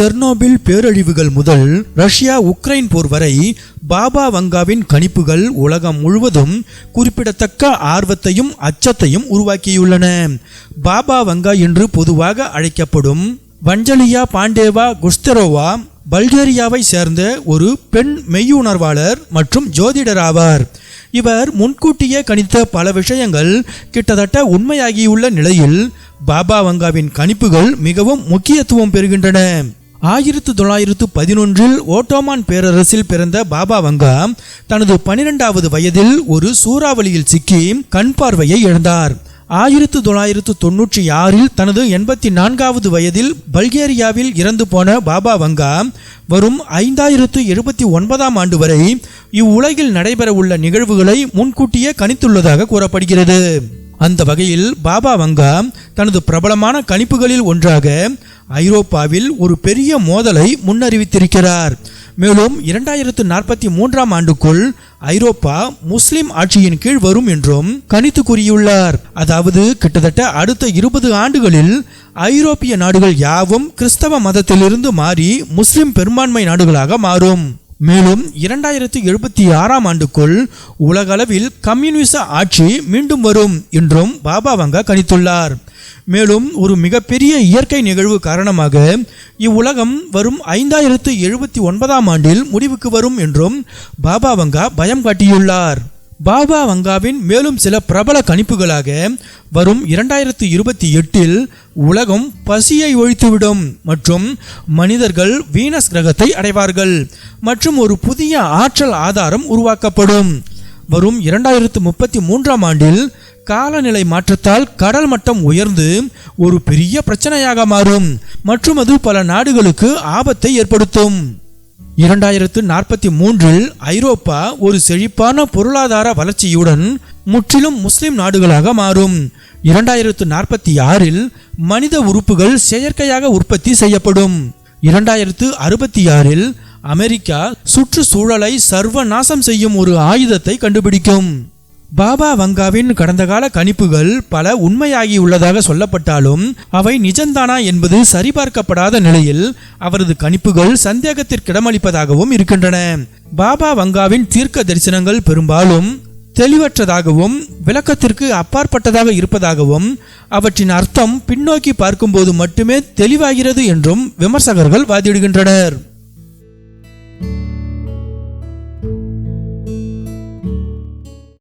Chernobyl பேரழிவுகள் முதல் Russia Ukraine போர் வரை பாபா வங்காவின் கணிப்புகள் உலகம் முழுவதும் குறிப்பிடத்தக்க ஆர்வத்தையும் அச்சத்தையும் உருவாக்கியுள்ளன. பாபா வங்கா என்று பொதுவாக அழைக்கப்படும் வஞ்சலியா பாண்டேவா குஸ்தரோவா பல்கேரியாவை சேர்ந்த ஒரு பெண் மெய்யுணர்வாளர் மற்றும் ஜோதிடர் ஆவார் இவர் முன்கூட்டியே கணித்த பல விஷயங்கள் கிட்டத்தட்ட உண்மையாகியுள்ள நிலையில் பாபா வங்காவின் கணிப்புகள் மிகவும் முக்கியத்துவம் பெறுகின்றன. ஆயிரத்து தொள்ளாயிரத்து பதினொன்றில் ஓட்டோமான் பேரரசில் பிறந்த பாபா வங்கா தனது பனிரெண்டாவது வயதில் ஒரு சூறாவளியில் சிக்கி கண் பார்வையை இழந்தார். ஆயிரத்து தொள்ளாயிரத்து தொன்னூற்றி ஆறில் தனது எண்பத்தி நான்காவது வயதில் பல்கேரியாவில் இறந்து போன பாபா வங்கா வரும் ஐந்தாயிரத்து எழுபத்தி ஒன்பதாம் ஆண்டு வரை இவ்வுலகில் நடைபெறவுள்ள நிகழ்வுகளை முன்கூட்டியே கணித்துள்ளதாக கூறப்படுகிறது. அந்த வகையில் பாபா வங்கா தனது பிரபலமான கணிப்புகளில் ஒன்றாக ஐரோப்பாவில் ஒரு பெரிய மோதலை முன்னறிவித்திருக்கிறார். மேலும் இரண்டாயிரத்து நாற்பத்தி மூன்றாம் ஆண்டுக்குள் ஐரோப்பா முஸ்லிம் ஆட்சியின் கீழ் வரும் என்றும் கணித்து கூறியுள்ளார். அதாவது கிட்டத்தட்ட அடுத்த இருபது ஆண்டுகளில் ஐரோப்பிய நாடுகள் யாவும் கிறிஸ்தவ மதத்திலிருந்து மாறி முஸ்லிம் பெரும்பான்மை நாடுகளாக மாறும். மேலும் இரண்டாயிரத்து எழுபத்தி ஆறாம் ஆண்டுக்குள் உலகளவில் கம்யூனிச ஆட்சி மீண்டும் வரும் என்றும் பாபா வங்கா கணித்துள்ளார். மேலும் ஒரு மிகப்பெரிய இயற்கை நிகழ்வு காரணமாக இவ்வுலகம் வரும் ஐந்தாயிரத்து எழுபத்தி ஒன்பதாம் ஆண்டில் முடிவுக்கு வரும் என்றும் பாபா வங்கா பயம் காட்டியுள்ளார். பாபா வங்காவின் மேலும் சில பிரபல கணிப்புகளாக வரும் இரண்டாயிரத்து இருபத்தி எட்டில் உலகம் பசியை ஒழித்துவிடும் மற்றும் மனிதர்கள் வீனஸ் கிரகத்தை அடைவார்கள் மற்றும் ஒரு புதிய ஆற்றல் ஆதாரம் உருவாக்கப்படும். வரும் இரண்டாயிரத்து முப்பத்தி மூன்றாம் ஆண்டில் காலநிலை மாற்றத்தால் கடல் மட்டம் உயர்ந்து ஒரு பெரிய பிரச்சனையாக மாறும் மற்றும் அது பல நாடுகளுக்கு ஆபத்தை ஏற்படுத்தும். இரண்டாயிரத்து நாற்பத்தி மூன்றில் ஐரோப்பா ஒரு செழிப்பான பொருளாதார வளர்ச்சியுடன் முற்றிலும் முஸ்லிம் நாடுகளாக மாறும். இரண்டாயிரத்து நாற்பத்தி ஆறில் மனித உறுப்புகள் செயற்கையாக உற்பத்தி செய்யப்படும். இரண்டாயிரத்து அறுபத்தி ஆறில் அமெரிக்கா சுற்றுச்சூழலை சர்வநாசம் செய்யும் ஒரு ஆயுதத்தை கண்டுபிடிக்கும். பாபா வங்காவின் கடந்த கால கணிப்புகள் பல உண்மையாகியுள்ளதாக சொல்லப்பட்டாலும் அவை நிஜந்தானா என்பது சரிபார்க்கப்படாத நிலையில் அவரது கணிப்புகள் சந்தேகத்திற்கிடமளிப்பதாகவும் இருக்கின்றன. பாபா வங்காவின் தீர்க்க தரிசனங்கள் பெரும்பாலும் தெளிவற்றதாகவும் விளக்கத்திற்கு அப்பாற்பட்டதாக இருப்பதாகவும் அவற்றின் அர்த்தம் பின்னோக்கி பார்க்கும்போது மட்டுமே தெளிவாகிறது என்றும் விமர்சகர்கள் வாதிடுகின்றனர்.